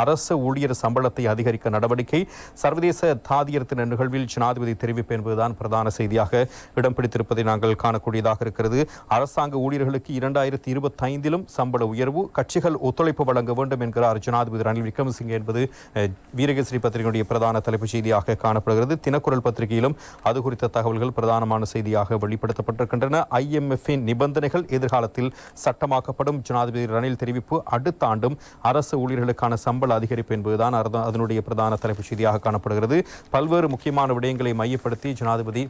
அரச ஊழியர் சம்பளத்தை அதிகரிக்க நடவடிக்கை சர்வதேச தாதியர் தின நிகழ்வில் ஜனாதிபதி தெரிவிப்பு என்பதுதான் பிரதான செய்தியாக இடம் பிடித்திருப்பதை நாங்கள் காணக்கூடியதாக இருக்கிறது. அரசாங்க ஊழியர்களுக்கு இரண்டாயிரத்தி இருபத்தைந்திலும் சம்பள உயர்வு கட்சிகள் ஒத்துழைப்பு வழங்க வேண்டும் என்கிறார் ஜனாதிபதி ரணில் விக்ரமசிங்கே என்பது வீரகேசரி பத்திரிகையுடைய பிரதான தலைப்புச் செய்தியாக காணப்படுகிறது. தினக்குரல் பத்திரிகையிலும் அது குறித்த தகவல்கள் பிரதானமான செய்தியாக வெளிப்படுத்தப்பட்டிருக்கின்றன. ஐஎம்எஃப்பின் நிபந்தனைகள் எதிர்காலத்தில் சட்டமாக்கப்படும். ஜனாதிபதி ரணில் தெரிவிப்பு அடுத்த ஆண்டும் அரசு ஊழியர்களுக்கான சம்பள அதிகரிப்பு என்பதுதான் அதனுடைய பிரதான தலைப்புச் செய்தியாக காணப்படுகிறது. பல்வேறு முக்கியமான விடயங்களை மையப்படுத்தி ஜனாதிபதி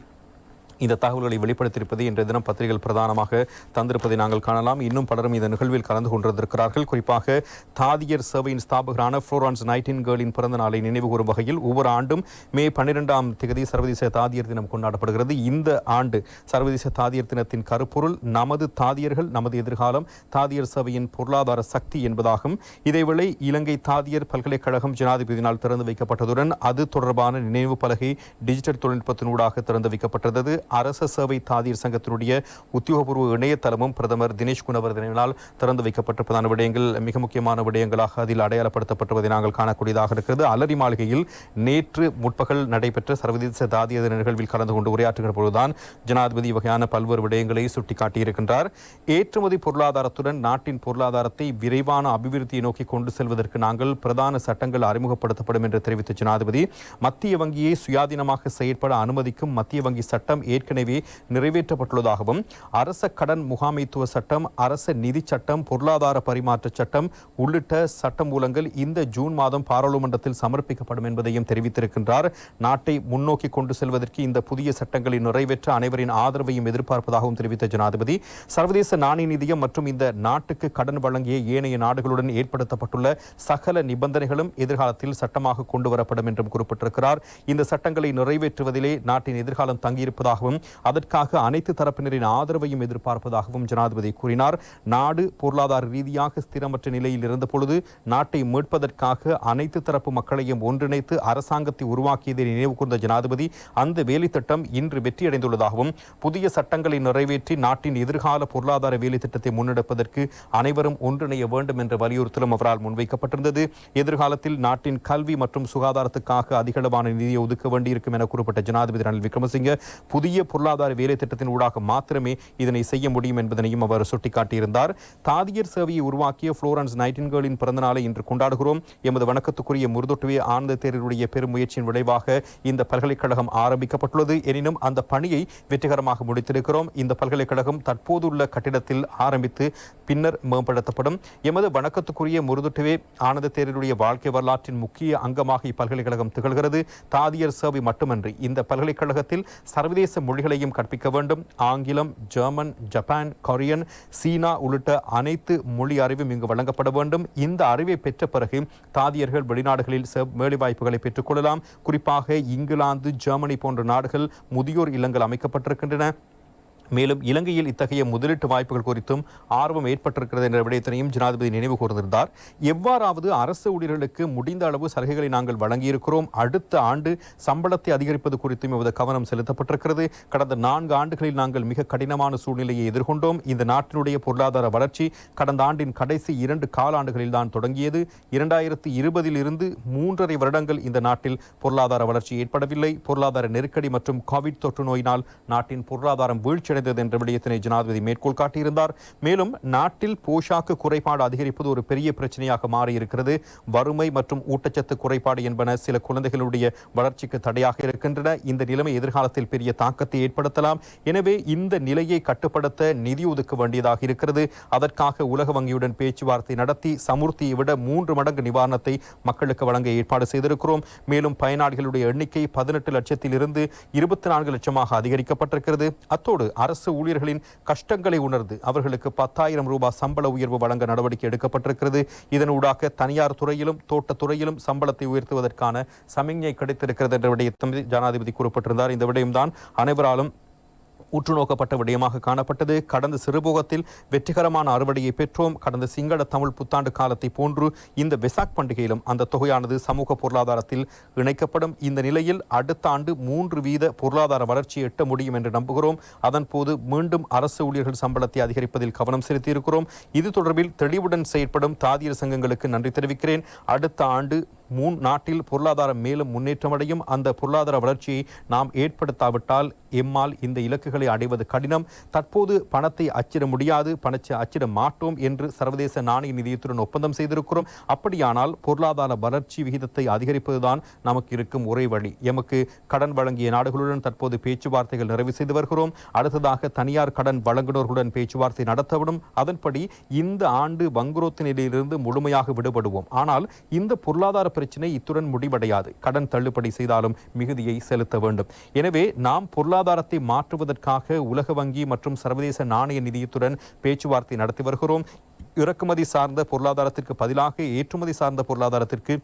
இந்த தகவல்களை வெளிப்படுத்தியிருப்பது இன்றைய தினம் பத்திரிகைகள் பிரதானமாக தந்திருப்பதை நாங்கள் காணலாம். இன்னும் பலரும் இந்த நிகழ்வில் கலந்து கொண்டிருந்திருக்கிறார்கள். குறிப்பாக தாதியர் சேவையின் ஸ்தாபகரான ஃப்ளோரன்ஸ் நைட்டின் கேர்ளின் பிறந்த நாளை நினைவு கூறும் வகையில் ஒவ்வொரு ஆண்டும் மே பன்னிரெண்டாம் தேதி சர்வதேச தாதியர் தினம் கொண்டாடப்படுகிறது. இந்த ஆண்டு சர்வதேச தாதியர் தினத்தின் கருப்பொருள் நமது தாதியர்கள் நமது எதிர்காலம் தாதியர் சேவையின் பொருளாதார சக்தி என்பதாகும். இதேவேளை இலங்கை தாதியர் பல்கலைக்கழகம் ஜனாதிபதியினால் திறந்து வைக்கப்பட்டதுடன் அது தொடர்பான நினைவு பலகை டிஜிட்டல் தொழில்நுட்பத்தினூடாக திறந்து வைக்கப்பட்டது. அரச சேவை தாதியர் சங்கத்தினுடைய உத்தியோகபூர்வ இணையதளமும் பிரதமர் தினேஷ் குணவர்தனால் திறந்து வைக்கப்பட்டிருப்பதான விடயங்கள் மிக முக்கியமான விடயங்களாக அதில் அடையாளப்படுத்தப்பட்டுவதை நாங்கள் காணக்கூடியதாக இருக்கிறது. அலரி மாளிகையில் நேற்று முற்பகல் நடைபெற்ற சர்வதேச தாதியர் தின நிகழ்வில் கலந்து கொண்டு உரையாற்றுகிற பொழுதுதான் ஜனாதிபதி வகையான பல்வேறு விடயங்களை சுட்டிக்காட்டியிருக்கின்றார். ஏற்றுமதி பொருளாதாரத்துடன் நாட்டின் பொருளாதாரத்தை விரைவான அபிவிருத்தியை நோக்கி கொண்டு செல்வதற்கு நாங்கள் பிரதான சட்டங்கள் அறிமுகப்படுத்தப்படும் என்று தெரிவித்த ஜனாதிபதி மத்திய வங்கியை சுயாதீனமாக செயற்பட அனுமதிக்கும் மத்திய வங்கி சட்டம் ஏற்கனவே நிறைவேற்றப்பட்டுள்ளதாகவும் அரச கடன் முகாமைத்துவ சட்டம் அரச நிதி சட்டம் பொருளாதார பரிமாற்ற சட்டம் உள்ளிட்ட சட்ட மூலங்கள் இந்த ஜூன் மாதம் பாராளுமன்றத்தில் சமர்ப்பிக்கப்படும் என்பதையும் தெரிவித்திருக்கின்றார். நாட்டை முன்னோக்கி கொண்டு செல்வதற்கு இந்த புதிய சட்டங்களை நிறைவேற்ற அனைவரின் ஆதரவையும் எதிர்பார்ப்பதாகவும் தெரிவித்த ஜனாதிபதி சர்வதேச நாணய நிதியம் மற்றும் இந்த நாட்டுக்கு கடன் வழங்கிய ஏனைய நாடுகளுடன் ஏற்படுத்தப்பட்டுள்ள சகல நிபந்தனைகளும் எதிர்காலத்தில் சட்டமாக கொண்டு வரப்படும் என்றும் குறிப்பிட்டிருக்கிறார். இந்த சட்டங்களை நிறைவேற்றுவதிலே நாட்டின் எதிர்காலம் தங்கியிருப்பதாக தங்கியிருப்பதாகவும் அதற்காக அனைத்து தரப்பினரின் ஆதரவையும் எதிர்பார்ப்பதாகவும் ஜனாதிபதி கூறினார். நாடு பொருளாதார ரீதியாக ஸ்திரமற்ற நிலையில் இருந்தபொழுது நாட்டை மீட்பதற்காக அனைத்து தரப்பு மக்களையும் ஒன்றிணைத்து அரசாங்கத்தை உருவாக்கியதை நினைவு கூர்ந்த ஜனாதிபதி அந்த வேலை திட்டம் இன்று வெற்றியடைந்துள்ளதாகவும் புதிய சட்டங்களை நிறைவேற்றி நாட்டின் எதிர்கால பொருளாதார வேலை திட்டத்தை முன்னெடுப்பதற்கு அனைவரும் ஒன்றிணைய வேண்டும் என்ற வலியுறுத்தலும் அவரால் முன்வைக்கப்பட்டிருந்தது. எதிர்காலத்தில் நாட்டின் கல்வி மற்றும் சுகாதாரத்துக்காக அதிகளவான நிதியை ஒதுக்க வேண்டியிருக்கும் என குறிப்பிட்ட ஜனாதிபதி ரணில் விக்ரமசிங்க புதிய பொருளாதார வேலை திட்டத்தின் ஊடாக மாத்திரமே இதனை செய்ய முடியும் என்பதனையும் அவர் சுட்டிக்காட்டியிருந்தார். தாதியர் சேவையை உருவாக்கிய புளோரன்ஸ் நைட்டின்கேலின் பிறந்தநாளை இன்று கொண்டாடுகிறோம். எமது வணக்கத்துக்குரிய முருதொட்டுவே ஆனந்த தேரருடைய பெரும் முயற்சியின் விளைவாக இந்த பல்கலைக்கழகம் ஆரம்பிக்கப்பட்டுள்ளது. எனினும் அந்த பணியை வெற்றிகரமாக முடித்திருக்கிறோம். இந்த பல்கலைக்கழகம் தற்போதுள்ள கட்டிடத்தில் ஆரம்பித்து பின்னர் மேம்படுத்தப்படும். எமது வணக்கத்துக்குரிய முருதுட்டுவே ஆனந்த தேரருடைய வாழ்க்கை வரலாற்றின் முக்கிய அங்கமாக இப்பல்கலைக்கழகம் திகழ்கிறது. தாதியர் சேவை மட்டுமன்றி இந்த பல்கலைக்கழகத்தில் சர்வதேச மொழிகளையும் கற்பிக்க வேண்டும். ஆங்கிலம் ஜெர்மன் ஜப்பான் கொரியன் சீனா உள்ளிட்ட அனைத்து மொழி அறிவும் இங்கு வழங்கப்பட வேண்டும். இந்த அறிவை பெற்ற பிறகு தாதியர்கள் வெளிநாடுகளில் செ- வேலைவாய்ப்புகளை பெற்றுக்கொள்ளலாம் குறிப்பாக இங்கிலாந்து ஜெர்மனி போன்ற நாடுகள் முதியோர் இல்லங்கள் அமைக்கப்பட்டிருக்கின்றன. மேலும் இலங்கையில் இத்தகைய முதலீட்டு வாய்ப்புகள் குறித்தும் ஆர்வம் ஏற்பட்டிருக்கிறது என்ற விடயத்தினையும் ஜனாதிபதி நினைவு கூர்ந்திருந்தார். எவ்வாறாவது அரசு ஊழியர்களுக்கு முடிந்த அளவு சலுகைகளை நாங்கள் வழங்கியிருக்கிறோம். அடுத்த ஆண்டு சம்பளத்தை அதிகரிப்பது குறித்தும் எமது கவனம் செலுத்தப்பட்டிருக்கிறது. கடந்த நான்கு ஆண்டுகளில் நாங்கள் மிக கடினமான சூழ்நிலையை எதிர்கொண்டோம். இந்த நாட்டினுடைய பொருளாதார வளர்ச்சி கடந்த ஆண்டின் கடைசி இரண்டு காலாண்டுகளில் தான் தொடங்கியது. இரண்டாயிரத்தி இருபதில் இருந்து மூன்றரை வருடங்கள் இந்த நாட்டில் பொருளாதார வளர்ச்சி ஏற்படவில்லை. பொருளாதார நெருக்கடி மற்றும் கோவிட் தொற்று நோயினால் நாட்டின் பொருளாதாரம் குறைந்தது என்ற விடயத்தினை ஜனாதிபதி மேற்கோள் காட்டியிருந்தார். மேலும் நாட்டில் போஷாக்கு குறைபாடு அதிகரிப்பது ஒரு பெரிய பிரச்சனையாக மாறியிருக்கிறது. வறுமை மற்றும் ஊட்டச்சத்து குறைபாடு என்பன சில குழந்தைகளுடைய வளர்ச்சிக்கு தடையாக இருக்கின்றன. இந்த நிலைமை எதிர்காலத்தில் பெரிய தாக்கத்தை ஏற்படுத்தலாம். எனவே இந்த நிலையை கட்டுப்படுத்த நிதி ஒதுக்க வேண்டியதாக இருக்கிறது. அதற்காக உலக வங்கியுடன் பேச்சுவார்த்தை நடத்தி சமுர்த்தியை விட மூன்று மடங்கு நிவாரணத்தை மக்களுக்கு வழங்க ஏற்பாடு செய்திருக்கிறோம். மேலும் பயனாளிகளுடைய எண்ணிக்கை பதினெட்டு லட்சத்திலிருந்து இருபத்தி நான்கு லட்சமாக அதிகரிக்கப்பட்டிருக்கிறது. அத்தோடு அரசு ஊழியர்களின் கஷ்டங்களை உணர்ந்து அவர்களுக்கு பத்தாயிரம் ரூபாய் சம்பள உயர்வு வழங்க நடவடிக்கை எடுக்கப்பட்டிருக்கிறது. இதனூடாக தனியார் துறையிலும் தோட்டத்துறையிலும் சம்பளத்தை உயர்த்துவதற்கான சமிஞ்ஞை கிடைத்திருக்கிறது என்ற விடயத்தை ஜனாதிபதி குறிப்பிட்டிருந்தார். இந்த விடயம்தான் அனைவராலும் உற்று நோக்கப்பட்ட விடயமாக காணப்பட்டது. கடந்த சிறுபோகத்தில் வெற்றிகரமான அறுவடையை பெற்றோம். கடந்த சிங்கள தமிழ் புத்தாண்டு காலத்தை போன்று இந்த வெசாக் பண்டிகையிலும் அந்த தொகையானது சமூக பொருளாதாரத்தில் இணைக்கப்படும். இந்த நிலையில் அடுத்த ஆண்டு மூன்று வீத பொருளாதார வளர்ச்சி எட்ட முடியும் என்று நம்புகிறோம். அதன் போது மீண்டும் அரசு ஊழியர்கள் சம்பளத்தை அதிகரிப்பதில் கவனம் செலுத்தியிருக்கிறோம். இது தொடர்பில் தெளிவுடன் செயற்படும் தாதியர் சங்கங்களுக்கு நன்றி தெரிவிக்கிறேன். அடுத்த ஆண்டு மூன் நாட்டில் பொருளாதாரம் மேலும் முன்னேற்றமடையும் அந்த பொருளாதார வளர்ச்சியை நாம் ஏற்படுத்தாவிட்டால் எம்மால் இந்த இலக்குகளை அடைவது கடினம். தற்போது பணத்தை அச்சிட முடியாது பணத்தை அச்சிட மாட்டோம் என்று சர்வதேச நாணய நிதியத்துடன் ஒப்பந்தம் செய்திருக்கிறோம். அப்படியானால் பொருளாதார வளர்ச்சி விகிதத்தை அதிகரிப்பதுதான் நமக்கு இருக்கும் ஒரே வழி. எமக்கு கடன் வழங்கிய நாடுகளுடன் தற்போது பேச்சுவார்த்தைகள் நிறைவு செய்து வருகிறோம். அடுத்ததாக தனியார் கடன் வழங்குனர்களுடன் பேச்சுவார்த்தை நடத்தப்படும் அதன்படி இந்த ஆண்டு வங்குரோத்து நிலையிலிருந்து முழுமையாக விடுபடுவோம். ஆனால் இந்த பொருளாதார பிரச்சினை இத்துடன் முடிவடையாது. கடன் தள்ளுபடி செய்தாலும் மிகுதியை செலுத்த வேண்டும். எனவே நாம் பொருளாதாரத்தை மாற்றுவதற்காக உலக வங்கி மற்றும் சர்வதேச நாணய நிதியத்துடன் பேச்சுவார்த்தை நடத்தி வருகிறோம். இறக்குமதி சார்ந்த பொருளாதாரத்திற்கு பதிலாக ஏற்றுமதி சார்ந்த பொருளாதாரத்திற்கு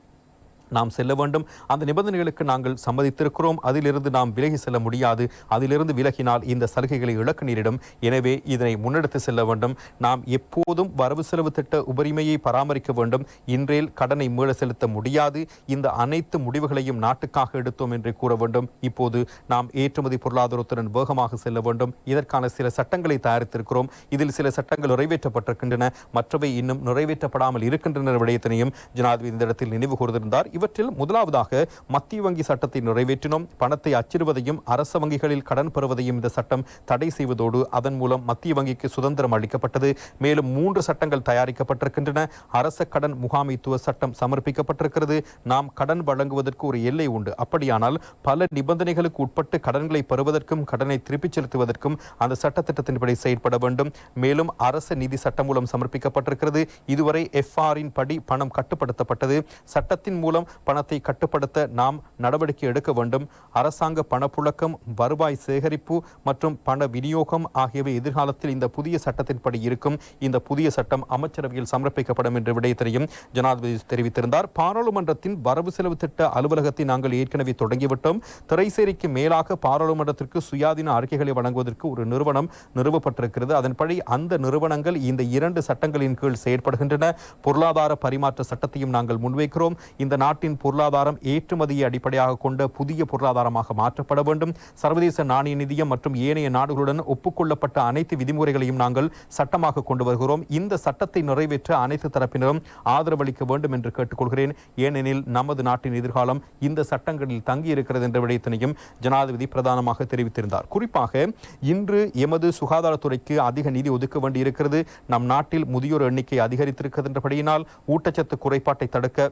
நாம் செல்ல வேண்டும். அந்த நிபந்தனைகளுக்கு நாங்கள் சம்மதித்திருக்கிறோம். அதிலிருந்து நாம் விலகி செல்ல முடியாது. அதிலிருந்து விலகினால் இந்த சலுகைகளை இழக்க நேரிடும். எனவே இதனை முன்னெடுத்து செல்ல வேண்டும். நாம் எப்போதும் வரவு செலவு திட்ட உபரிமையை பராமரிக்க வேண்டும். இன்றேல் கடனை மீள செலுத்த முடியாது. இந்த அனைத்து முடிவுகளையும் நாட்டுக்காக எடுத்தோம் என்று கூற வேண்டும். இப்போது நாம் ஏற்றுமதி பொருளாதாரத்துடன் வேகமாக செல்ல வேண்டும். இதற்கான சில சட்டங்களை தயாரித்திருக்கிறோம். இதில் சில சட்டங்கள் நிறைவேற்றப்பட்டிருக்கின்றன. மற்றவை இன்னும் நிறைவேற்றப்படாமல் இருக்கின்றன விடயத்தினையும் ஜனாதிபதி இந்த இடத்தில் நினைவு கூர்ந்திருந்தார். இவற்றில் முதலாவதாக மத்திய வங்கி சட்டத்தை நிறைவேற்றினோம். பணத்தை அச்சிடுவதையும் அரச வங்கிகளில் கடன் பெறுவதையும் இந்த சட்டம் தடை செய்வதோடு அதன் மூலம் மத்திய வங்கிக்கு சுதந்திரம் அளிக்கப்பட்டது. மேலும் மூன்று சட்டங்கள் தயாரிக்கப்பட்டிருக்கின்றன. அரச கடன் முகாமைத்துவ சட்டம் சமர்ப்பிக்கப்பட்டிருக்கிறது. நாம் கடன் வழங்குவதற்கு ஒரு எல்லை உண்டு. அப்படியானால் பல நிபந்தனைகளுக்கு உட்பட்டு கடன்களை பெறுவதற்கும் கடனை திருப்பிச் செலுத்துவதற்கும் அந்த சட்டத்திட்டத்தின்படி செயற்பட வேண்டும். மேலும் அரச நிதி சட்டம் மூலம் சமர்ப்பிக்கப்பட்டிருக்கிறது. இதுவரை எஃப்ஆரின் படி பணம் கட்டுப்படுத்தப்பட்டது. சட்டத்தின் மூலம் பணத்தை கட்டுப்படுத்த நாம் நடவடிக்கை எடுக்க வேண்டும். அரசாங்க பணப்புழக்கம் வருவாய் சேகரிப்பு மற்றும் பண விநியோகம் ஆகியவை எதிர்காலத்தில் இந்த புதிய சட்டத்தின்படி இருக்கும். இந்த புதிய சட்டம் அமைச்சரவையில் சமர்ப்பிக்கப்படும் என்ற விடயத்தையும் ஜனாதிபதி தெரிவித்திருந்தார். பாராளுமன்றத்தின் வரவு செலவு திட்ட அலுவலகத்தை நாங்கள் ஏற்கனவே தொடங்கிவிட்டோம். திரைசேரிக்கு மேலாக பாராளுமன்றத்திற்கு சுயாதீன அறிக்கைகளை வழங்குவதற்கு ஒரு நிறுவனம் நிறுவப்பட்டிருக்கிறது. அதன்படி அந்த நிறுவனங்கள் இந்த இரண்டு சட்டங்களின் கீழ் செயற்படுகின்றன. பொருளாதார பரிமாற்ற சட்டத்தையும் நாங்கள் முன்வைக்கிறோம். இந்த நாட்டு நாட்டின் பொருளாதாரம் ஏற்றுமதியை அடிப்படையாக கொண்ட புதிய பொருளாதாரமாக மாற்றப்பட வேண்டும். சர்வதேச நாணய நிதியம் மற்றும் ஏனைய நாடுகளுடன் ஒப்புக்கொள்ளப்பட்ட அனைத்து விதிமுறைகளையும் நாங்கள் சட்டமாக கொண்டு வருகிறோம். இந்த சட்டத்தை நிறைவேற்ற அனைத்து தரப்பினரும் ஆதரவளிக்க வேண்டும் என்று கேட்டுக்கொள்கிறேன். ஏனெனில் நமது நாட்டின் எதிர்காலம் இந்த சட்டங்களில் தங்கி இருக்கிறது என்ற விடயத்தினையும் ஜனாதிபதி பிரதானமாக தெரிவித்திருந்தார். குறிப்பாக இன்று எமது சுகாதாரத்துறைக்கு அதிக நிதி ஒதுக்க வேண்டியிருக்கிறது. நம் நாட்டில் முதியோர் எண்ணிக்கை அதிகரித்திருக்கின்றபடியினால் ஊட்டச்சத்து குறைபாட்டை தடுக்க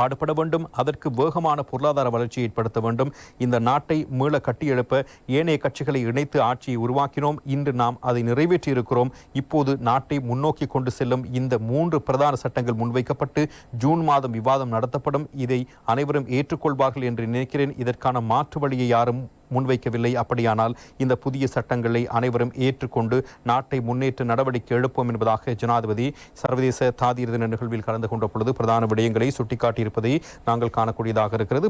பாடுபட வேண்டும் அதற்கு வேகமான பொருளாதார வளர்ச்சியை ஏற்படுத்த வேண்டும். இந்த நாட்டை மீள கட்டியெழுப்ப ஏனைய கட்சிகளை இணைத்து ஆட்சியை உருவாக்கினோம். இன்று நாம் அதை நிறைவேற்றியிருக்கிறோம். இப்போது நாட்டை முன்னோக்கி கொண்டு செல்லும் இந்த மூன்று பிரதான சட்டங்கள் முன்வைக்கப்பட்டு ஜூன் மாதம் விவாதம் நடத்தப்படும். இதை அனைவரும் ஏற்றுக்கொள்வார்கள் என்று நினைக்கிறேன். இதற்கான மாற்று வழியை யாரும் முன்வைக்கவில்லை. அப்படியானால் இந்த புதிய சட்டங்களை அனைவரும் ஏற்றுக்கொண்டு நாட்டை முன்னேற்ற நடவடிக்கை எடுப்போம் என்பதாக ஜனாதிபதி சர்வதேச தாதியர் தின நிகழ்வில் கலந்து கொண்ட பொழுது பிரதான விடயங்களை சுட்டிக்காட்டியிருப்பதை நாங்கள் காணக்கூடியதாக இருக்கிறது.